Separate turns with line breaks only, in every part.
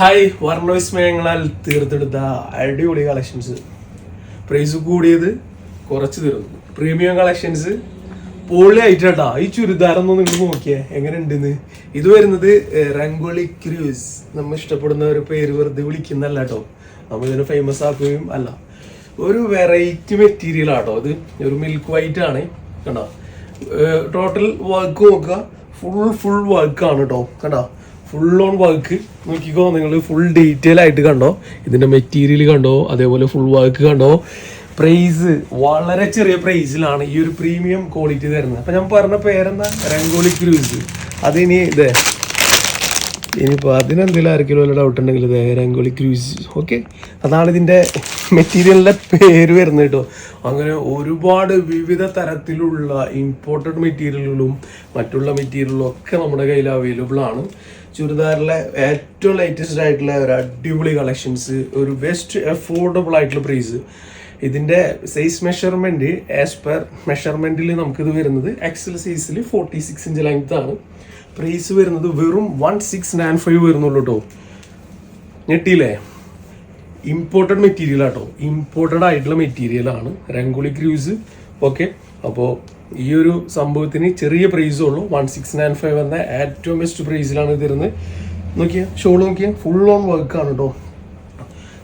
Hi വർണവിസ്മയങ്ങളാൽ തീർത്തെടുത്ത അടിപൊളി collections price കൂടിയത് കുറച്ച് തീർന്നു. പ്രീമിയം കളക്ഷൻസ് പൊളി ആയിട്ടാ ഈ ചുരിദാറൊന്നും നിങ്ങൾ നോക്കിയേ. എങ്ങനെ ഇത് വരുന്നത് റംഗോളി ക്രൂസ് നമ്മൾ ഇഷ്ടപ്പെടുന്ന ഒരു പേര് വെറുതെ വിളിക്കുന്നല്ല കേട്ടോ നമ്മൾ ഇതിനെ ഫേമസ് ആക്കുകയും അല്ല. ഒരു വെറൈറ്റി മെറ്റീരിയൽ ആട്ടോ. ഇത് ഒരു മിൽക്ക് വൈറ്റ് ആണ്. കണ്ടോ? ടോട്ടൽ വർക്ക് നോക്കുക. ഫുൾ ഫുൾ വർക്കാണ് കേട്ടോ കണ്ടോ? ഫുൾ ഓൺ വർക്ക് നോക്കിക്കോ നിങ്ങൾ ഫുൾ ഡീറ്റെയിൽ ആയിട്ട് കണ്ടോ? ഇതിന്റെ മെറ്റീരിയൽ കണ്ടോ? അതേപോലെ ഫുൾ വർക്ക് കണ്ടോ? പ്രൈസ് വളരെ ചെറിയ പ്രൈസിലാണ് ഈ ഒരു പ്രീമിയം ക്വാളിറ്റി തരുന്നത്. അപ്പൊ ഞാൻ പറഞ്ഞ പേരെന്താ? രംഗോളി ക്രൂസ് അതിനി ഇതേ ഇനിയിപ്പോൾ അതിനെന്തെങ്കിലും ആർക്കെങ്കിലും വല്ല ഡൗട്ട് ഉണ്ടെങ്കിൽ ഇത് രംഗോളി ക്രൂസ് ഓക്കെ അതാണ് ഇതിന്റെ മെറ്റീരിയലിന്റെ പേര് വരുന്നത് കേട്ടോ. അങ്ങനെ ഒരുപാട് വിവിധ തരത്തിലുള്ള ഇമ്പോർട്ടഡ് മെറ്റീരിയലുകളും മറ്റുള്ള മെറ്റീരിയലുകളും ഒക്കെ നമ്മുടെ കയ്യിൽ അവൈലബിൾ ആണ്. ചുരിദാറിലെ ഏറ്റവും ലേറ്റസ്റ്റ് ആയിട്ടുള്ള ഒരു അടിപൊളി കളക്ഷൻസ് ഒരു ബെസ്റ്റ് അഫോർഡബിൾ ആയിട്ടുള്ള പ്രൈസ് ഇതിന്റെ സൈസ് മെഷർമെന്റ് ആസ് പെർ മെഷർമെന്റിൽ നമുക്കിത് വരുന്നത് എക്സൽ സൈസിൽ ഫോർട്ടി സിക്സ് ഇഞ്ച് ലെങ്ത് ആണ്. പ്രൈസ് വരുന്നത് വെറും വൺ സിക്സ് നയൻ ഫൈവ് വരുന്നുള്ളൂ കേട്ടോ ഞെട്ടിയില്ലേ? ഇമ്പോർട്ടഡ് മെറ്റീരിയൽ ആട്ടോ ഇമ്പോർട്ടഡ് ആയിട്ടുള്ള മെറ്റീരിയൽ ആണ്. രംഗോളി ക്രൂസ് ഓക്കെ അപ്പോൾ ഈ ഒരു സംഭവത്തിന് ചെറിയ പ്രൈസേ ഉള്ളൂ. വൺ സിക്സ് നയൻ ഫൈവ് എന്ന ഏറ്റവും ബെസ്റ്റ് പ്രൈസിലാണ് തരുന്നത്. നോക്കിയാൽ ഷോൾ നോക്കിയാൽ ഫുൾ ഓൺ വർക്കാണ് കേട്ടോ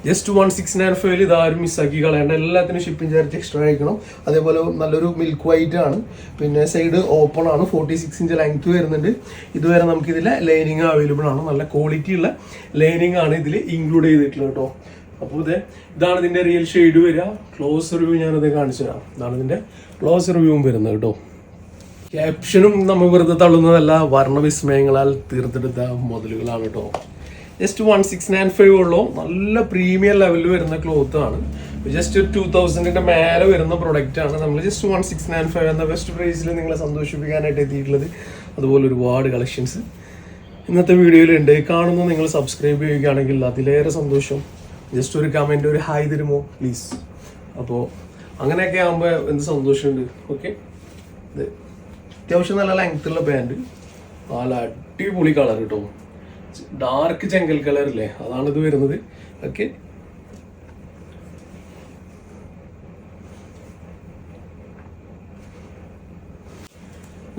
ജസ്റ്റ് വൺ സിക്സ് നയൻ ഫൈവിൽ ഇതാരും മിസ്സാക്കി കളയണ്ട. എല്ലാത്തിനും ഷിപ്പിംഗ് ചാർജ് എക്സ്ട്രാ അയക്കണം അതേപോലെ നല്ലൊരു മിൽക്ക് വൈറ്റ് ആണ്. പിന്നെ സൈഡ് ഓപ്പൺ ആണ്. ഫോർട്ടി സിക്സ് ഇഞ്ച് ലെങ്ത് വരുന്നുണ്ട്. ഇതുവരെ നമുക്ക് ഇതിലെ ലൈനിങ് അവൈലബിൾ ആണ്. നല്ല ക്വാളിറ്റി ഉള്ള ലൈനിങ് ആണ് ഇതിൽ ഇൻക്ലൂഡ് ചെയ്തിട്ടുള്ളത് കേട്ടോ അപ്പോൾ ഇത് ഇതാണ് ഇതിന്റെ റിയൽ ഷെയ്ഡ് വരിക. ക്ലോസ് റിവ്യൂ ഞാനത് കാണിച്ചു തരാം ഇതാണ് ഇതിന്റെ ക്ലോസ് റിവ്യൂവും വരുന്നത് കേട്ടോ. ക്യാപ്ഷനും നമ്മൾ വെറുതെ തള്ളുന്നതല്ല വർണവിസ്മയങ്ങളാൽ തീർത്തെടുത്ത മുതലുകളാണ് കേട്ടോ. Just one six nine five ഉള്ളൂ. നല്ല പ്രീമിയം ലെവലിൽ വരുന്ന ക്ലോത്ത് ആണ്. ജസ്റ്റ് ഒരു ടു തൗസൻഡിന്റെ മേലെ വരുന്ന പ്രൊഡക്റ്റ് ആണ്. നമ്മൾ just one six nine five എന്ന ബെസ്റ്റ് പ്രൈസിൽ നിങ്ങളെ സന്തോഷിപ്പിക്കാനായിട്ട് എത്തിയിട്ടുള്ളത്. അതുപോലെ ഒരുപാട് കളക്ഷൻസ് ഇന്നത്തെ വീഡിയോയിലുണ്ട് കാണുന്ന നിങ്ങൾ സബ്സ്ക്രൈബ് ചെയ്യുകയാണെങ്കിൽ അതിലേറെ സന്തോഷം. ജസ്റ്റ് ഒരു കമന്റ് ഒരു ഹായ് തരുമോ? പ്ലീസ് അപ്പോൾ അങ്ങനെയൊക്കെ ആകുമ്പോൾ എന്ത് സന്തോഷമുണ്ട്? ഓക്കെ അത്യാവശ്യം നല്ല ലെങ്ത്തുള്ള പാന്റ് നല്ല അടിപൊളി കളർ കേട്ടോ. ഡാർക്ക് ചെങ്കൽ കളർ അല്ലേ അതാണ് ഇത് വരുന്നത്. ഓക്കെ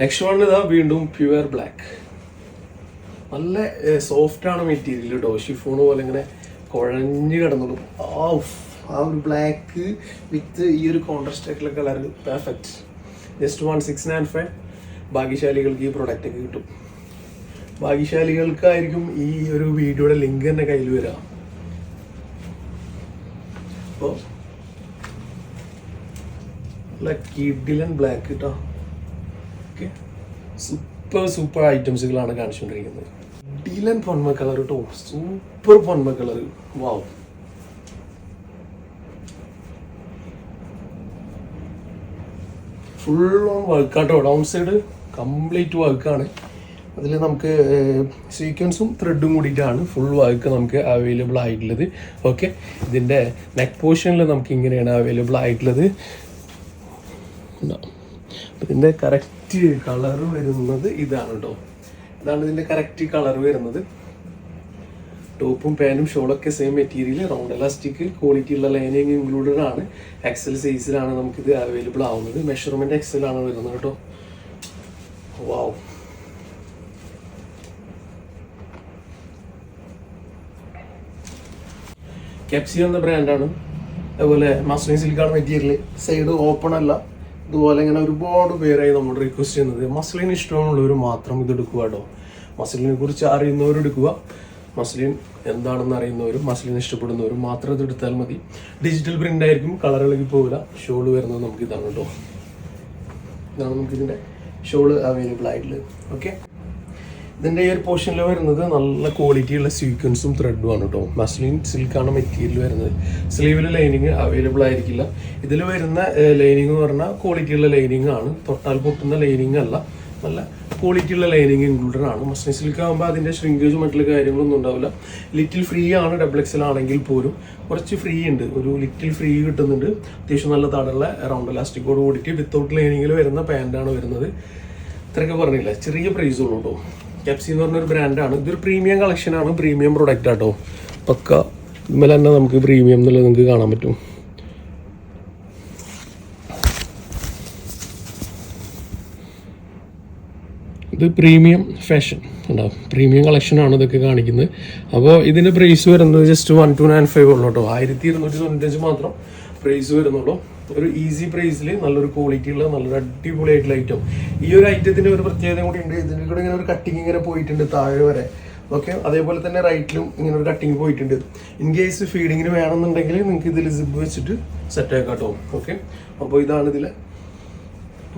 നെക്സ്റ്റ് വൺ ഇതാ വീണ്ടും പ്യുവർ ബ്ലാക്ക് നല്ല സോഫ്റ്റ് ആണ് മെറ്റീരിയൽ കേട്ടോ ഷിഫോൺ പോലെ ഇങ്ങനെ കുഴഞ്ഞു കിടന്നുള്ളൂ ആ ആ ഒരു ബ്ലാക്ക് വിത്ത് ഈ ഒരു കോൺട്രാസ്റ്റ് ആയിട്ടുള്ള colour perfect just one six nine five ഭാഗ്യശാലികൾക്ക് ഈ പ്രൊഡക്റ്റ് ഒക്കെ കിട്ടും. ഭാഗ്യശാലികൾക്കായിരിക്കും ഈ ഒരു വീഡിയോയുടെ ലിങ്ക് തന്നെ കയ്യിൽ വരിക. അപ്പോൾ കിഡിലൻ ബ്ലാക്ക് കേട്ടോ ഓക്കെ സൂപ്പർ സൂപ്പർ ഐറ്റംസുകളാണ് കാണിച്ചുകൊണ്ടിരിക്കുന്നത്. ഡിലൻ പൊന്മ കളർ കേട്ടോ സൂപ്പർ പൊന്മ കളർ വാവ് ഫുൾ ഓൺ വർക്കാട്ടോ ഡൗൺ സൈഡ് കംപ്ലീറ്റ് വർക്കാണ് അതിൽ നമുക്ക് സീക്വൻസും ത്രെഡും കൂടിയിട്ടാണ് ഫുൾ വർക്ക് നമുക്ക് അവൈലബിൾ ആയിട്ടുള്ളത്. ഓക്കെ ഇതിന്റെ നെക്ക് പോർഷനിൽ നമുക്ക് ഇങ്ങനെയാണ് അവൈലബിൾ ആയിട്ടുള്ളത്. ഇതിന്റെ കറക്റ്റ് കളർ വരുന്നത് ഇതാണ് കേട്ടോ ഇതാണ് ഇതിന്റെ കറക്റ്റ് കളർ വരുന്നത്. ടോപ്പും പാനും ഷോളൊക്കെ same material round elastic quality ഉള്ള ലൈനിങ് ഇൻക്ലൂഡഡ് ആണ്. എക്സൽ സൈസിലാണ് നമുക്കിത് അവൈലബിൾ ആവുന്നത്. മെഷർമെന്റ് എക്സൽ ആണ് വരുന്നത് കേട്ടോ. വാവ് കെപ്സി എന്ന ബ്രാൻഡാണ് അതുപോലെ മസ്ലിൻ സിൽക്കാണ് മെറ്റീരിയൽ സൈഡ് ഓപ്പൺ അല്ല. ഇതുപോലെ ഇങ്ങനെ ഒരുപാട് പേരായി നമ്മൾ റിക്വസ്റ്റ് ചെയ്യുന്നത്. മസ്ലിൻ ഇഷ്ടമുള്ളവർ മാത്രം ഇത് എടുക്കുക കേട്ടോ മസ്ലിനെ കുറിച്ച് അറിയുന്നവർ എടുക്കുക. മസ്ലിൻ എന്താണെന്ന് അറിയുന്നവരും മസ്ലിൻ ഇഷ്ടപ്പെടുന്നവരും മാത്രം ഇത് എടുത്താൽ മതി. ഡിജിറ്റൽ പ്രിന്റ് ആയിരിക്കും കളർ ഇളകി പോകില്ല. ഷോൾ വരുന്നത് നമുക്ക് ഇതാണ് കേട്ടോ. ഇതാണ് നമുക്ക് ഇതിന്റെ ഷോൾ അവൈലബിൾ ആയിട്ടുള്ളത്. ഓക്കെ ഇതിന്റെ ഈ ഒരു പോർഷനിൽ വരുന്നത് നല്ല ക്വാളിറ്റിയുള്ള സീക്വൻസും ത്രെഡും ആണ് കേട്ടോ. മസ്ലിൻ സിൽക്കാണ് മെറ്റീരിയൽ വരുന്നത്. സ്ലീവിൽ ലൈനിങ് അവൈലബിൾ ആയിരിക്കില്ല. ഇതിൽ വരുന്ന ലൈനിങ് എന്ന് പറഞ്ഞാൽ ക്വാളിറ്റി ഉള്ള ലൈനിങ് ആണ്. തൊട്ടാൽ പൊട്ടുന്ന ലൈനിങ് അല്ല. നല്ല ക്വാളിറ്റി ഉള്ള ലൈനിങ് ഇൻക്ലൂഡഡ് ആണ്. മസ്ലിൻ സിൽക്ക് ആകുമ്പോൾ അതിന്റെ ഷ്രിങ്കേജ് മറ്റുള്ള കാര്യങ്ങളൊന്നും ഉണ്ടാവില്ല. ലിറ്റിൽ ഫ്രീ ആണ് ഡബിൾ എക്സൽ ആണെങ്കിൽ പോലും. കുറച്ച് ഫ്രീ ഉണ്ട്. ഒരു ലിറ്റിൽ ഫ്രീ കിട്ടുന്നുണ്ട്. അത്യാവശ്യം നല്ല തടയുള്ള റൗണ്ട് ഇലാസ്റ്റിക്കോട് കൂടിയിട്ട് വിത്തൗട്ട് ലൈനിങ്ങിൽ വരുന്ന പാന്റാണ് വരുന്നത്. ഇത്രയൊക്കെ പറഞ്ഞില്ല? ചെറിയ പ്രൈസ് ഉള്ളൂ കേട്ടോ കെപ്സി എന്ന് പറഞ്ഞൊരു ബ്രാൻഡാണ് ഇതൊരു പ്രീമിയം കളക്ഷനാണ് പ്രീമിയം പ്രൊഡക്റ്റ് ആട്ടോ പക്ക ഇന്നലെ തന്നെ നമുക്ക് പ്രീമിയം എന്നുള്ളത് നിങ്ങൾക്ക് കാണാൻ പറ്റും. ഇത് പ്രീമിയം ഫാഷൻ ഉണ്ടാവും പ്രീമിയം കളക്ഷനാണ് ഇതൊക്കെ കാണിക്കുന്നത്. അപ്പോൾ ഇതിന്റെ പ്രൈസ് വരുന്നത് just one two nine five ഉള്ളൂ കേട്ടോ. ആയിരത്തി ഇരുന്നൂറ്റി തൊണ്ണൂറ്റഞ്ച് മാത്രം പ്രൈസ് വരുന്നുള്ളൂ. ഒരു ഈസി പ്രൈസിൽ നല്ലൊരു ക്വാളിറ്റി ഉള്ള നല്ലൊരു അടിപൊളിയായിട്ടുള്ള ഐറ്റം ഈ ഒരു ഐറ്റത്തിന്റെ ഒരു പ്രത്യേകത കൂടി ഉണ്ട്. ഇതിന്റെ കൂടെ ഇങ്ങനെ ഒരു കട്ടിങ് ഇങ്ങനെ പോയിട്ടുണ്ട് താഴെ വരെ. ഓക്കെ അതേപോലെ തന്നെ റൈറ്റിലും ഇങ്ങനെ ഒരു കട്ടിങ് പോയിട്ടുണ്ട്. ഇൻ കേസ് ഫീഡിങ്ങിന് വേണമെന്നുണ്ടെങ്കിൽ നിങ്ങൾക്ക് ഇതിൽ സിബ് വെച്ചിട്ട് സെറ്റ് ആക്കാം കേട്ടോ. ഓക്കെ അപ്പോൾ ഇതാണ് ഇതിലെ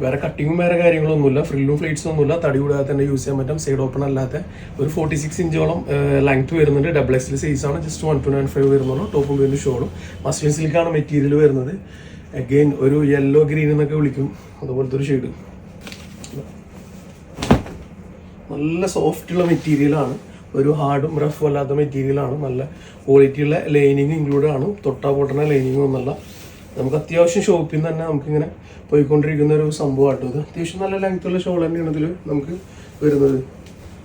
വേറെ കട്ടിങ്ങും വേറെ കാര്യങ്ങളൊന്നുമില്ല. ഫ്രില്ലും ഫ്ലീറ്റ്സും ഒന്നുമില്ല. തടി കൂടാതെ തന്നെ യൂസ് ചെയ്യാൻ പറ്റും. സൈഡ് ഓപ്പൺ അല്ലാത്ത ഒരു ഫോർട്ടി സിക്സ് ഇഞ്ചോളം ലെങ്ത് വരുന്നുണ്ട്. ഡബിൾ എക്സിൽ സൈസ് ആണ്. Just one two nine five വരുന്നുള്ളൂ. ടോപ്പും വരുന്ന ഷോളും മസ്ലിൻ സിൽക്കാണ് മെറ്റീരിയൽ വരുന്നത്. അഗെയിൻ ഒരു യെല്ലോ ഗ്രീൻ എന്നൊക്കെ വിളിക്കും. അതുപോലത്തെ ഒരു ഷെയ്ഡ് നല്ല സോഫ്റ്റ് ഉള്ള മെറ്റീരിയലാണ് ഒരു ഹാർഡും റഫും അല്ലാത്ത മെറ്റീരിയലാണ് നല്ല ക്വാളിറ്റിയുള്ള ലൈനിങ് ഇൻക്ലൂഡ് ആണ്. തൊട്ടാ പൊട്ടണ ലൈനിങ് ഒന്നല്ല നമുക്ക് അത്യാവശ്യം ഷോപ്പിൽ നിന്ന് തന്നെ നമുക്കിങ്ങനെ പോയിക്കൊണ്ടിരിക്കുന്ന ഒരു സംഭവമാട്ടോ ഇത്. അത്യാവശ്യം നല്ല ലെങ്ത് ഉള്ള ഷോൾ തന്നെയാണ് ഇതിൽ നമുക്ക് വരുന്നത്.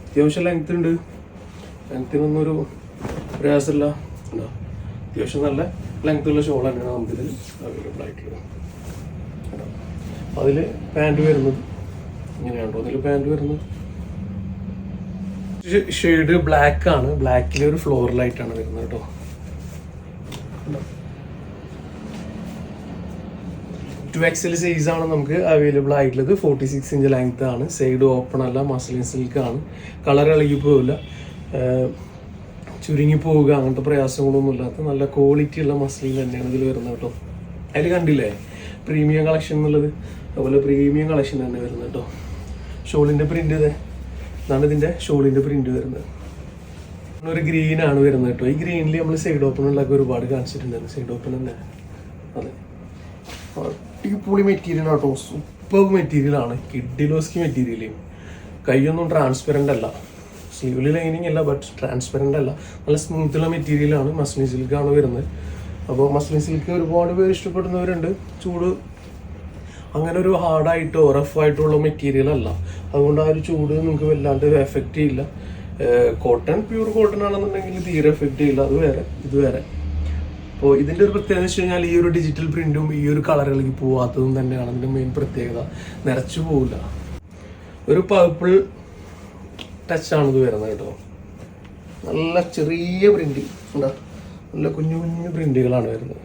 അത്യാവശ്യം ലെങ്ത് ഉണ്ട്. ലെങ്ത്തിനൊന്നും ഒരു പ്രയാസമില്ല. അത്യാവശ്യം നല്ല ലെങ്ത് ഉള്ള ഷോൾ തന്നെയാണ് നമുക്കിതിൽ അവൈലബിൾ ആയിട്ടുള്ളത്. അതിൽ പാന്റ് വരുന്നത്. ഇങ്ങനെയാണോ അതിൽ പാന്റ് വരുന്നത്? ഷെയ്ഡ് ബ്ലാക്ക് ആണ്. ബ്ലാക്കിൽ ഒരു ഫ്ലോറലായിട്ടാണ് വരുന്നത് കേട്ടോ. ടു എക്സൽ സൈസ് ആണ് നമുക്ക് അവൈലബിൾ ആയിട്ടുള്ളത്. ഫോർട്ടി സിക്സ് ഇഞ്ച് ലെങ്ത് ആണ്. സൈഡ് ഓപ്പൺ അല്ല മസ്ലിൻ ആണ്. കളർ ഇളകി പോവില്ല. ചുരുങ്ങി പോവുക അങ്ങനത്തെ പ്രയാസങ്ങളൊന്നും ഇല്ലാത്ത നല്ല ക്വാളിറ്റി ഉള്ള മസ്ലിൻ തന്നെയാണ് ഇതിൽ വരുന്നത് കേട്ടോ. അതിൽ കണ്ടില്ലേ? പ്രീമിയം കളക്ഷൻ എന്നുള്ളത്. അതുപോലെ പ്രീമിയം കളക്ഷൻ തന്നെ വരുന്നത് കേട്ടോ. ഷോളിന്റെ പ്രിന്റ് ഇതേ. ഇതാണ് ഇതിന്റെ ഷോളിന്റെ പ്രിന്റ് വരുന്നത്. ഒരു ഗ്രീൻ ആണ് വരുന്നത് കേട്ടോ. ഈ ഗ്രീനിൽ നമ്മൾ സൈഡ് ഓപ്പണുള്ളതൊക്കെ ഒരുപാട് കാണിച്ചിട്ടുണ്ടായിരുന്നു സൈഡ് ഓപ്പൺ തന്നെ. അതെ. അടിപൊളി മെറ്റീരിയൽ ആട്ടോ. സൂപ്പർ മെറ്റീരിയൽ ആണ്. കിഡിലോസ്കി മെറ്റീരിയൽ കൈയൊന്നും ട്രാൻസ്പെറന്റ് അല്ല. സ്ലീവിൽ ലൈനിങ് അല്ല ബട്ട് ട്രാൻസ്പെറന്റ് അല്ല. നല്ല സ്മൂത്തുള്ള മെറ്റീരിയലാണ് മസ്ലിൻ സിൽക്കാണ് വരുന്നത്. അപ്പോൾ മസ്ലിൻ സിൽക്ക് ഒരുപാട് പേര് ഇഷ്ടപ്പെടുന്നവരുണ്ട്. ചൂട് അങ്ങനെ ഒരു ഹാർഡായിട്ടോ റഫായിട്ടുള്ള മെറ്റീരിയൽ അല്ല. അതുകൊണ്ട് ആ ഒരു ചൂട് നിങ്ങൾക്ക് വല്ലാണ്ട് എഫക്റ്റ് ചെയ്യില്ല കോട്ടൺ പ്യൂർ കോട്ടൺ ആണെന്നുണ്ടെങ്കിൽ തീരെ എഫക്റ്റ് ചെയ്യില്ല അത് വേറെ ഇത് വേറെ. അപ്പോൾ ഇതിന്റെ ഒരു പ്രത്യേകത എന്ന് വെച്ച് കഴിഞ്ഞാൽ ഈ ഒരു ഡിജിറ്റൽ പ്രിന്റും ഈ ഒരു കളറുകളിലേക്ക് പോവാത്തതും തന്നെയാണ് അതിന്റെ മെയിൻ പ്രത്യേകത. നിറച്ചു പോവില്ല. ഒരു പർപ്പിൾ ടച്ചാണ് ഇത് വരുന്നത് കേട്ടോ. നല്ല ചെറിയ പ്രിന്റ് എന്താ നല്ല കുഞ്ഞു കുഞ്ഞു പ്രിന്റുകളാണ് വരുന്നത്.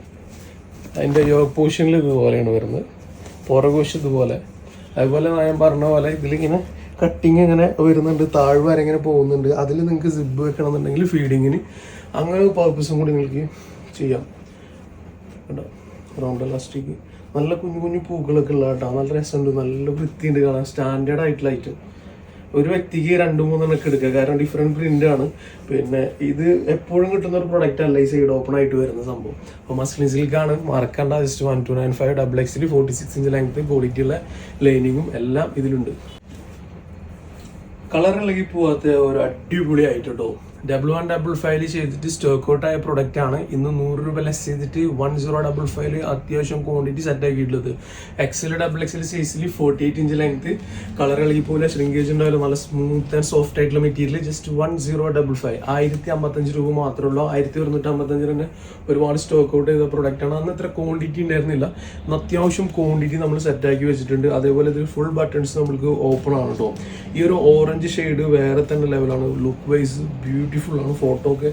അതിന്റെ പോഷനിൽ ഇതുപോലെയാണ് വരുന്നത്. പുറകുവശം ഇതുപോലെ. അതുപോലെ ഞാൻ പറഞ്ഞ പോലെ ഇതിലിങ്ങനെ കട്ടിങ് ഇങ്ങനെ വരുന്നുണ്ട്. താഴ്വര ഇങ്ങനെ പോകുന്നുണ്ട്. അതിൽ നിങ്ങൾക്ക് സിബ് വെക്കണമെന്നുണ്ടെങ്കിൽ ഫീഡിങ്ങിന് അങ്ങനെ പർപ്പസും കൂടി നിങ്ങൾക്ക് ചെയ്യാം. റൗണ്ട് ഇലാസ്റ്റിക് നല്ല കുഞ്ഞു കുഞ്ഞു പൂക്കളൊക്കെ ഉള്ള കേട്ടോ. നല്ല രസമുണ്ട്. നല്ല വൃത്തിയുണ്ട് കാണാൻ. സ്റ്റാൻഡേർഡ് ആയിട്ടുള്ള ഐറ്റം ഒരു വ്യക്തിക്ക് രണ്ട് മൂന്നെണ്ണൊക്കെ എടുക്കുക. കാരണം ഡിഫറെന്റ് പ്രിന്റ് ആണ്. പിന്നെ ഇത് എപ്പോഴും കിട്ടുന്ന ഒരു പ്രൊഡക്റ്റ് അല്ല ഈ സൈഡ് ഓപ്പൺ ആയിട്ട് വരുന്ന സംഭവം. അപ്പോൾ മസ്ലിൻ സിൽക്കാണ് മറക്കണ്ട just one two nine five double XL forty six inch length quality ഉള്ള ലൈനിങ്ങും എല്ലാം ഇതിലുണ്ട്. കളർ ഇളകി പോവാത്ത ഒരു അടിപൊളി ആയിട്ട് ഡബിൾ വൺ ഡബിൾ ഫൈവ് ചെയ്തിട്ട് സ്റ്റോക്ക് ഔട്ട് ആയ പ്രൊഡക്റ്റ് ആണ്. ഇന്ന് നൂറ് രൂപ ലെസ് ചെയ്തിട്ട് വൺ സീറോ ഡബിൾ ഫൈവ് അത്യാവശ്യം ക്വാണ്ടിറ്റി സെറ്റ് ആക്കിയിട്ടുള്ളത്. എക്സൽ ഡബിൾ എക്സൽ സൈസിൽ forty eight inch length colour ഇളകി പോലെ ശ്രിങ്കേജ് ഉണ്ടാവില്ല നല്ല സ്മൂത്ത് ആൻഡ് സോഫ്റ്റ് ആയിട്ടുള്ള material just one zero double five ആയിരത്തി അമ്പത്തഞ്ച് രൂപ മാത്രമേ ഉള്ളൂ. ആയിരത്തി ഒരുന്നൂറ്റി അമ്പത്തഞ്ച് തന്നെ ഒരുപാട് സ്റ്റോക്ക് ഔട്ട് ചെയ്ത പ്രൊഡക്റ്റ് ആണ്. അന്ന് ഇത്ര ക്വാണ്ടിറ്റി ഉണ്ടായിരുന്നില്ല. അത്യാവശ്യം ക്വാണ്ടിറ്റി നമ്മൾ സെറ്റ് ആക്കി വെച്ചിട്ടുണ്ട്. അതേപോലെ ഇതിൽ ഫുൾ ബട്ടൺസ് നമ്മൾക്ക് ഓപ്പൺ ആണ് കേട്ടോ ഈ ഒരു ഓറഞ്ച് ഷെയ്ഡ് വേറെ തന്നെ ലെവലാണ് ലുക്ക് വൈസ് ബ്യൂട്ടിഫുൾ ആണ്. ഫോട്ടോ ഒക്കെ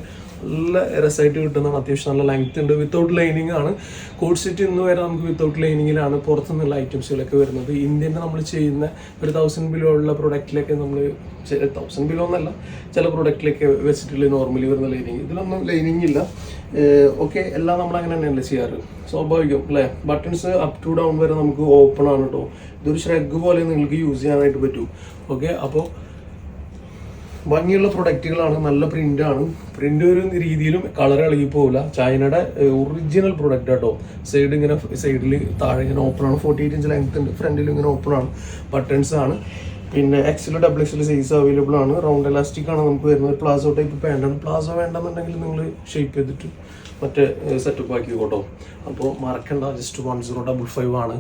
നല്ല രസമായിട്ട് കിട്ടുന്നതാണ് അത്യാവശ്യം നല്ല ലെങ്ത് ഉണ്ട്. വിത്തൗട്ട് ലൈനിങ് ആണ്. കോഡ് സെറ്റ് ഇന്ന് വരെ നമുക്ക് വിത്തൗട്ട് ലൈനിങ്ങിലാണ് പുറത്തുനിന്നുള്ള ഐറ്റംസുകളൊക്കെ വരുന്നത്. ഇന്ത്യന്റെ നമ്മൾ ചെയ്യുന്ന ഒരു തൗസൻഡ് ബിലോ ഉള്ള പ്രൊഡക്റ്റിലൊക്കെ നമ്മൾ തൗസൻഡ് ബിലോ എന്നല്ല ചില പ്രൊഡക്റ്റിലൊക്കെ വെച്ചിട്ടുള്ള നോർമലി വരുന്ന ലൈനിങ് ഇതിലൊന്നും ലൈനിങ് ഇല്ല. ഓക്കെ എല്ലാം നമ്മൾ അങ്ങനെ തന്നെയല്ലേ ചെയ്യാറ്? സ്വാഭാവികം അല്ലേ? ബട്ടൺസ് അപ് ടു ഡൗൺ വരെ നമുക്ക് ഓപ്പൺ ആണ് കേട്ടോ ഇതൊരു ഷ്രഗ് പോലെ നിങ്ങൾക്ക് യൂസ് ചെയ്യാനായിട്ട് പറ്റും. ഓക്കെ അപ്പോൾ ഭംഗിയുള്ള പ്രൊഡക്റ്റുകളാണ് നല്ല പ്രിന്റ് ആണ്. പ്രിന്റ് ഒരു രീതിയിലും കളർ ഇളകി പോകില്ല ചൈനയുടെ ഒറിജിനൽ പ്രൊഡക്റ്റ് കേട്ടോ സൈഡ് ഇങ്ങനെ സൈഡിൽ താഴെ ഇങ്ങനെ ഓപ്പൺ ആണ്. ഫോർട്ടി എയ്റ്റ് ഇഞ്ച് ലെങ്ത് ഉണ്ട് ഫ്രണ്ടിൽ ഇങ്ങനെ ഓപ്പൺ ആണ്. ബട്ടൺസ് ആണ്. പിന്നെ XL double XL size available ആണ്. റൗണ്ട് ഇലാസ്റ്റിക് ആണ് നമുക്ക് വരുന്നത്. പ്ലാസോ ടൈപ്പ് പാന്റാണ് പ്ലാസോ വേണ്ടെന്നുണ്ടെങ്കിൽ നിങ്ങൾ ഷേപ്പ് ചെയ്തിട്ട് മറ്റേ സെറ്റപ്പ് ആക്കി കേട്ടോ അപ്പോൾ മറക്കണ്ട. Just one zero double five ആണ്.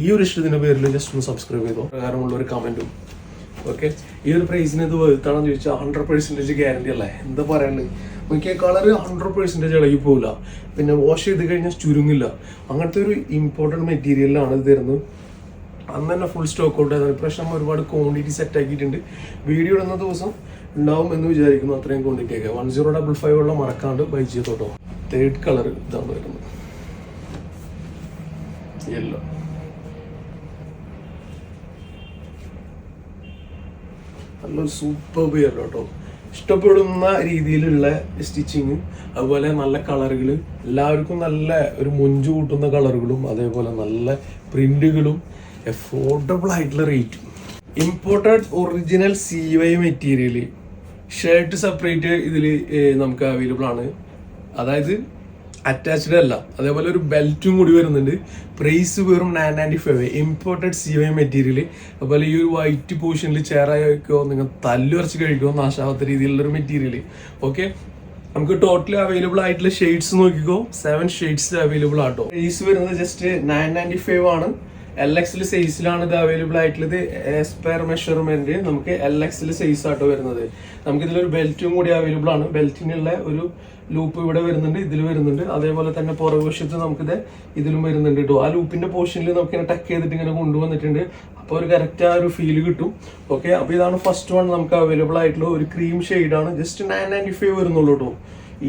ഈ ഒരു ഇഷ്ടത്തിന്റെ പേരിൽ ജസ്റ്റ് ഒന്ന് സബ്സ്ക്രൈബ് ചെയ്തോ. പ്രകാരമുള്ള ഒരു കമന്റും ഓക്കെ ഈ ഒരു പ്രൈസിന് ഇത് വെറുത്താണെന്ന് ചോദിച്ചാൽ ഹൺഡ്രഡ് പെർസെന്റേജ് ഗ്യാരണ്ടി അല്ലേ? എന്താ പറയുന്നത് നമുക്ക് കളർ ഹൺഡ്രഡ് പെർസെന്റേജ് ഇളകി പോകില്ല പിന്നെ വാഷ് ചെയ്ത് കഴിഞ്ഞാൽ ചുരുങ്ങില്ല. അങ്ങനത്തെ ഒരു ഇമ്പോർട്ടന്റ് മെറ്റീരിയലാണ് ഇത് തരുന്നത്. അന്ന് തന്നെ ഫുൾ സ്റ്റോക്ക് ഔട്ട് ആയിരുന്നു. ഇപ്രാവശ്യം ഒരുപാട് ക്വാണ്ടിറ്റി സെറ്റ് ആക്കിയിട്ടുണ്ട്. വീഡിയോ ഇടുന്ന ദിവസം ഉണ്ടാവും എന്ന് വിചാരിക്കുന്നു. അത്രയും ക്വാണ്ടിറ്റി ഒക്കെ. വൺ സീറോ ഡബിൾ ഫൈവ് ഉള്ള മറക്കാണ്ട് ബൈ ചെയ്തോട്ടോ. തേർഡ് കളർ ഇതാണ് വരുന്നത്. യെല്ലോ നല്ലൊരു സൂപ്പർ യെല്ലോ കേട്ടോ ഇഷ്ടപ്പെടുന്ന രീതിയിലുള്ള സ്റ്റിച്ചിങ് അതുപോലെ നല്ല കളറുകൾ എല്ലാവർക്കും നല്ല ഒരു മുഞ്ചു കൂട്ടുന്ന കളറുകളും അതേപോലെ നല്ല പ്രിന്റുകളും അഫോർഡബിൾ ആയിട്ടുള്ള റേറ്റും imported original C Y material shirt separate ഇതിൽ നമുക്ക് അവൈലബിൾ ആണ്. അതായത് അറ്റാച്ച്ഡ് അല്ല. അതേപോലെ ഒരു ബെൽറ്റും കൂടി വരുന്നുണ്ട്. പ്രൈസ് വെറും nine ninety five imported C Y material അതുപോലെ ഈ ഒരു വൈറ്റ് പോർഷനിൽ ചേറായിക്കോ നിങ്ങൾ തല്ലുറച്ച് കഴിക്കുമോ നാശാവാത്ത രീതിയിലുള്ളൊരു മെറ്റീരിയൽ ഓക്കെ നമുക്ക് ടോട്ടലി അവൈലബിൾ ആയിട്ടുള്ള ഷെയ്ഡ്സ് നോക്കിക്കോ. സെവൻ ഷെയ്ഡ്സ് അവൈലബിൾ ആട്ടോ പ്രൈസ് വരുന്നത് ജസ്റ്റ് നയൻ നയന്റി ഫൈവ് ആണ്. എൽ എക്സിൽ സൈസിലാണ് ഇത് അവൈലബിൾ ആയിട്ടുള്ളത്. ആസ് പെർ മെഷർമെന്റ് നമുക്ക് എൽ എക്സിൽ സൈസ് ആട്ടോ വരുന്നത്. നമുക്ക് ഇതിലൊരു ബെൽറ്റും കൂടി അവൈലബിൾ ആണ്. ബെൽറ്റിനുള്ള ഒരു ലൂപ്പ് ഇവിടെ വരുന്നുണ്ട് ഇതിൽ വരുന്നുണ്ട്. അതേപോലെ തന്നെ പുറകുവശത്ത് നമുക്കിത് ഇതിലും വരുന്നുണ്ട് കേട്ടോ ആ ലൂപ്പിന്റെ പോർഷനിൽ നമുക്ക് ഇങ്ങനെ ടക്ക് ചെയ്തിട്ട് ഇങ്ങനെ കൊണ്ടുവന്നിട്ടുണ്ട്. അപ്പോൾ ഒരു കറക്റ്റ് ആ ഒരു ഫീൽ കിട്ടും. ഓക്കെ അപ്പോൾ ഇതാണ് ഫസ്റ്റ് വൺ നമുക്ക് അവൈലബിൾ ആയിട്ടുള്ള ഒരു ക്രീം ആണ്. ജസ്റ്റ് നയൻ നയന്റി ഫൈവ് വരുന്നുള്ളൂ കേട്ടോ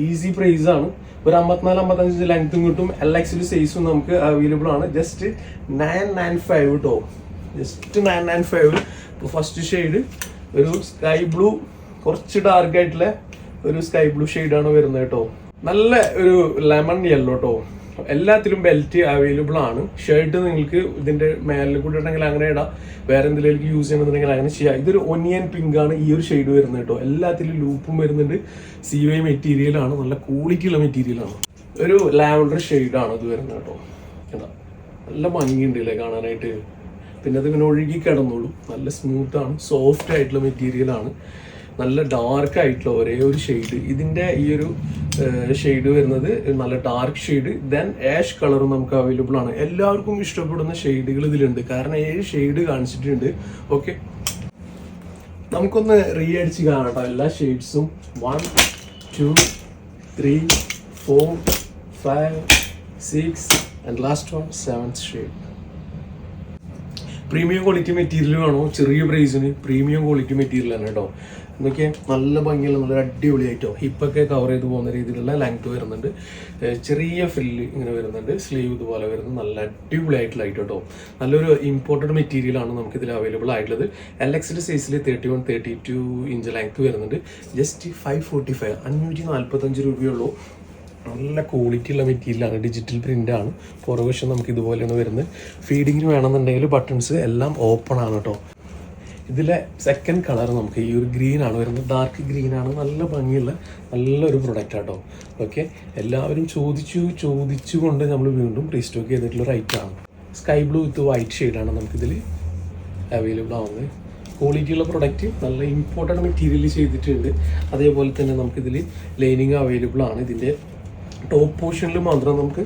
ഈസി പ്രൈസ് ആണ്. ഒരു അമ്പത്തിനാല് അമ്പത്തഞ്ച് ലെങ്ത്തും കിട്ടും. എൽ എക്സിൽ സൈസും നമുക്ക് അവൈലബിൾ ആണ്. ജസ്റ്റ് നയൻ നയൻ ഫൈവ് കേട്ടോ ജസ്റ്റ് നയൻ നയൻ ഫൈവ് ഇപ്പോൾ ഫസ്റ്റ് ഷെയ്ഡ് ഒരു സ്കൈ ബ്ലൂ കുറച്ച് ഡാർക്ക് ആയിട്ടുള്ള ഒരു സ്കൈ ബ്ലൂ ഷെയ്ഡാണ് വരുന്നത് കേട്ടോ. നല്ല ഒരു ലെമൺ യെല്ലോ കേട്ടോ എല്ലാത്തിലും ബെൽറ്റ് അവൈലബിൾ ആണ്. ഷർട്ട് നിങ്ങൾക്ക് ഇതിന്റെ മേലിൽ കൂടെ ഇടണമെങ്കിൽ അങ്ങനെ ഇടാം. വേറെ എന്തെങ്കിലും യൂസ് ചെയ്യണമെന്നുണ്ടെങ്കിൽ അങ്ങനെ ചെയ്യാം. ഇതൊരു ഒനിയൻ പിങ്ക് ആണ് ഈ ഒരു ഷെയ്ഡ് വരുന്നത് കേട്ടോ. എല്ലാത്തിലും ലൂപ്പും വരുന്നുണ്ട്. സി വൈ മെറ്റീരിയൽ ആണ്. നല്ല ക്വാളിറ്റി ഉള്ള മെറ്റീരിയൽ ആണ്. ഒരു ലാവൻഡർ ഷെയ്ഡ് ആണ് ഇത് വരുന്നത് കേട്ടോ. എന്താ നല്ല ഭംഗിയുണ്ട് അല്ലേ കാണാനായിട്ട്. പിന്നെ അത് ഇങ്ങനെ ഒഴുകി കിടന്നോളും. നല്ല സ്മൂത്താണ് സോഫ്റ്റ് ആയിട്ടുള്ള മെറ്റീരിയൽ ആണ്. നല്ല ഡാർക്ക് ആയിട്ടുള്ള ഒരേ ഒരു ഷെയ്ഡ് ഇതിന്റെ ഈ ഒരു ഷെയ്ഡ് വരുന്നത് നല്ല ഡാർക്ക് ഷെയ്ഡ് ദെൻ ആഷ് കളറും നമുക്ക് അവൈലബിൾ ആണ്. എല്ലാവർക്കും ഇഷ്ടപ്പെടുന്ന ഷെയ്ഡുകൾ ഇതിലുണ്ട്. കാരണം ഏഴ് ഷെയ്ഡ് കാണിച്ചിട്ടുണ്ട്. ഓക്കെ നമുക്കൊന്ന് റീ അടിച്ച് കാണട്ടോ എല്ലാ ഷെയ്ഡ്സും one two three four five six and last one seventh shade premium quality material വേണോ? ചെറിയ പ്രൈസിന് പ്രീമിയം ക്വാളിറ്റി മെറ്റീരിയൽ ആണ് കേട്ടോ എന്നൊക്കെ നല്ല ഭംഗിയുള്ള നല്ല അടിപൊളിയായിട്ടോ? ഹിപ്പൊക്കെ കവർ ചെയ്ത് പോകുന്ന രീതിയിലുള്ള ലെങ്ത് വരുന്നുണ്ട്. ചെറിയ ഫ്രില്ല് ഇങ്ങനെ വരുന്നുണ്ട്. സ്ലീവ് ഇതുപോലെ വരുന്നത് നല്ല അടിപൊളിയായിട്ടുള്ള ഐറ്റം കേട്ടോ. നല്ലൊരു ഇമ്പോർട്ടഡ് മെറ്റീരിയൽ ആണ് നമുക്ക് ഇതിൽ അവൈലബിൾ ആയിട്ടുള്ളത്. എൽ എക്സിന്റെ സൈസിൽ thirty one thirty two inch length വരുന്നുണ്ട്. ജസ്റ്റ് ഫൈവ് ഫോർട്ടി ഫൈവ് അഞ്ഞൂറ്റി നാൽപ്പത്തഞ്ച് രൂപയുള്ളൂ. നല്ല ക്വാളിറ്റി ഉള്ള മെറ്റീരിയലാണ് ഡിജിറ്റൽ പ്രിന്റ് ആണ്. പുറകുവശം നമുക്ക് ഇതുപോലെയാണ് വരുന്നത് ഫീഡിങ്ങിന് വേണമെന്നുണ്ടെങ്കിൽ ബട്ടൺസ് എല്ലാം ഓപ്പൺ ആണ് കേട്ടോ. ഇതിലെ സെക്കൻഡ് കളർ നമുക്ക് ഈ ഒരു ഗ്രീൻ ആണ് വരുന്നത്. ഡാർക്ക് ഗ്രീൻ ആണ്. നല്ല ഭംഗിയുള്ള നല്ലൊരു പ്രൊഡക്റ്റ് ആട്ടോ. ഓക്കെ എല്ലാവരും ചോദിച്ചു ചോദിച്ചുകൊണ്ട് നമ്മൾ വീണ്ടും റീസ്റ്റോക്ക് ചെയ്തിട്ടുള്ള ഒരു ആണ്. സ്കൈ ബ്ലൂ വിത്ത് വൈറ്റ് ഷെയ്ഡാണ് നമുക്കിതിൽ അവൈലബിൾ ആവുന്നത്. ക്വാളിറ്റി ഉള്ള പ്രൊഡക്റ്റ് നല്ല ഇമ്പോർട്ടന്റ് മെറ്റീരിയൽ ചെയ്തിട്ടുണ്ട്. അതേപോലെ തന്നെ നമുക്കിതിൽ ലൈനിങ് അവൈലബിൾ ആണ്. ഇതിന്റെ ടോപ്പ് പോർഷനിൽ മാത്രം നമുക്ക്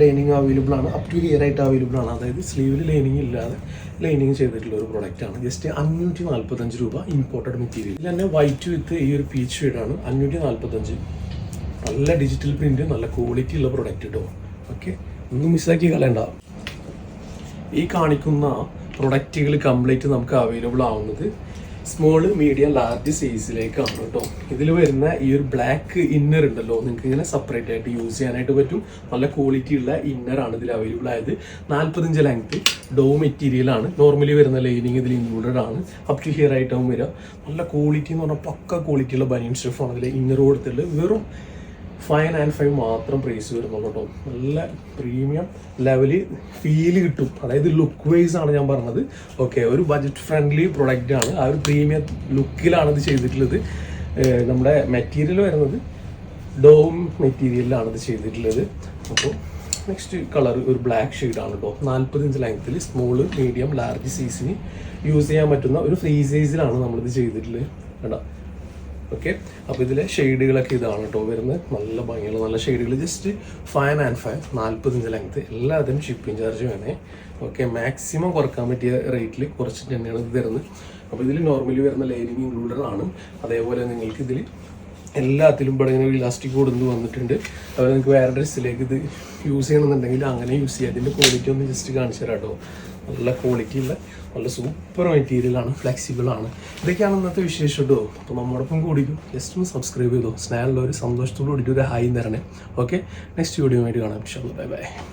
ലൈനിങ് അവൈലബിൾ ആണ്. അപ് ടു ഹിയർ ആയിട്ട് അവൈലബിൾ ആണ്. അതായത് സ്ലീവിൽ ലൈനിങ് ഇല്ലാതെ ലൈനിങ് ചെയ്തിട്ടുള്ള ഒരു പ്രോഡക്റ്റ് ആണ്. ജസ്റ്റ് അഞ്ഞൂറ്റി നാൽപ്പത്തഞ്ച് രൂപ ഇമ്പോർട്ടഡ് മെറ്റീരിയൽ ഇതിൽ തന്നെ വൈറ്റ് വിത്ത് ഈ ഒരു പീച്ച് ഷെയ്ഡാണ് അഞ്ഞൂറ്റി നാൽപ്പത്തഞ്ച് നല്ല ഡിജിറ്റൽ പ്രിന്റ് നല്ല ക്വാളിറ്റി ഉള്ള പ്രൊഡക്റ്റ് കേട്ടോ ഓക്കെ ഒന്നും മിസ്സാക്കി കളയണ്ട. ഈ കാണിക്കുന്ന പ്രൊഡക്റ്റുകൾ കംപ്ലീറ്റ് നമുക്ക് അവൈലബിൾ ആവുന്നത് സ്മോൾ മീഡിയം ലാർജ് സൈസിലേക്കാണ് കേട്ടോ. ഇതിൽ വരുന്ന ഈ ഒരു ബ്ലാക്ക് ഇന്നർ ഉണ്ടല്ലോ നിങ്ങൾക്ക് ഇങ്ങനെ സെപ്പറേറ്റ് ആയിട്ട് യൂസ് ചെയ്യാനായിട്ട് പറ്റും. നല്ല ക്വാളിറ്റി ഉള്ള ഇന്നർ ആണ് ഇതിൽ അവൈലബിൾ ആയത്. നാൽപ്പത്തഞ്ച് ലെങ്ത് ഡോ മെറ്റീരിയൽ ആണ്. നോർമലി വരുന്ന ലൈനിങ് ഇതിൽ ഇൻക്ലൂഡഡ് ആണ്. അപ് ടു ഹിയർ ആയിട്ടാവും വരിക. നല്ല ക്വാളിറ്റി എന്ന് പറഞ്ഞാൽ പക്ക ക്വാളിറ്റി ഉള്ള ബനിയൻ സ്റ്റഫാണ് ഇതിൽ ഇന്നർ കൊടുത്തിട്ടുള്ളത്. വെറും ഫൈവ് നയൻ ഫൈവ് മാത്രം പ്രൈസ് വരുന്നുള്ളൂ കേട്ടോ നല്ല പ്രീമിയം ലെവലിൽ ഫീൽ കിട്ടും. അതായത് ലുക്ക് വൈസ് ആണ് ഞാൻ പറഞ്ഞത്. ഓക്കെ ഒരു ബജറ്റ് ഫ്രണ്ട്ലി പ്രൊഡക്റ്റ് ആണ്. ആ ഒരു പ്രീമിയം ലുക്കിലാണ് ഇത് ചെയ്തിട്ടുള്ളത്. നമ്മുടെ മെറ്റീരിയൽ വരുന്നത് ഡോം മെറ്റീരിയലിലാണ് ഇത് ചെയ്തിട്ടുള്ളത്. അപ്പോൾ നെക്സ്റ്റ് കളർ ഒരു ബ്ലാക്ക് ഷെയ്ഡാണ് കേട്ടോ നാൽപ്പത് ഇഞ്ച് ലെങ്ത്തിൽ സ്മോൾ മീഡിയം ലാർജ് സൈസിന് യൂസ് ചെയ്യാൻ പറ്റുന്ന ഒരു ഫ്രീ സൈസിലാണ് നമ്മളിത് ചെയ്തിട്ടുള്ളത്. കേട്ടോ ഓക്കെ അപ്പോൾ ഇതിലെ ഷെയ്ഡുകളൊക്കെ ഇതാണ് കേട്ടോ വരുന്നത്. നല്ല ഭംഗിയുള്ള നല്ല ഷെയ്ഡുകൾ ജസ്റ്റ് ഫൈവ് ആൻഡ് ഫൈവ് നാൽപ്പത് ഇഞ്ച് ലെങ്ത് എല്ലാത്തിനും ഷിപ്പിംഗ് ചാർജ് വേണേ. ഓക്കെ മാക്സിമം കുറയ്ക്കാൻ പറ്റിയ റേറ്റിൽ കുറച്ചിട്ട് തന്നെയാണ് ഇത് തരുന്നത്. അപ്പോൾ ഇതിൽ നോർമലി വരുന്ന ലൈനിങ് ഇൻക്ലൂഡഡ് ആണ്. അതേപോലെ നിങ്ങൾക്ക് ഇതിൽ എല്ലാത്തിലും ഇവിടെ ഇങ്ങനെ ഇലാസ്റ്റിക് കൊടുന്ന് വന്നിട്ടുണ്ട്. അതുപോലെ നിങ്ങൾക്ക് വേറെ ഡ്രസ്സിലേക്ക് ഇത് യൂസ് ചെയ്യണമെന്നുണ്ടെങ്കിൽ അങ്ങനെ യൂസ് ചെയ്യാം. അതിന്റെ ക്വാളിറ്റി ഒന്ന് ജസ്റ്റ് കാണിച്ചു തരാം കേട്ടോ നല്ല ക്വാളിറ്റി ഉള്ള നല്ല സൂപ്പർ മെറ്റീരിയലാണ് ഫ്ലെക്സിബിൾ ആണ്. ഇതൊക്കെയാണ് ഇന്നത്തെ വിശേഷം കേട്ടോ. അപ്പോൾ നമ്മോടൊപ്പം കൂടിക്കും ജസ്റ്റ് ഒന്ന് സബ്സ്ക്രൈബ് ചെയ്തോ. സ്നേഹമുള്ള ഒരു സന്തോഷത്തോടു കൂടിയിട്ട് ഒരു ഹായ് തരണേ ഓക്കെ നെക്സ്റ്റ് വീഡിയോ ആയിട്ട് കാണാം ബൈ ബൈ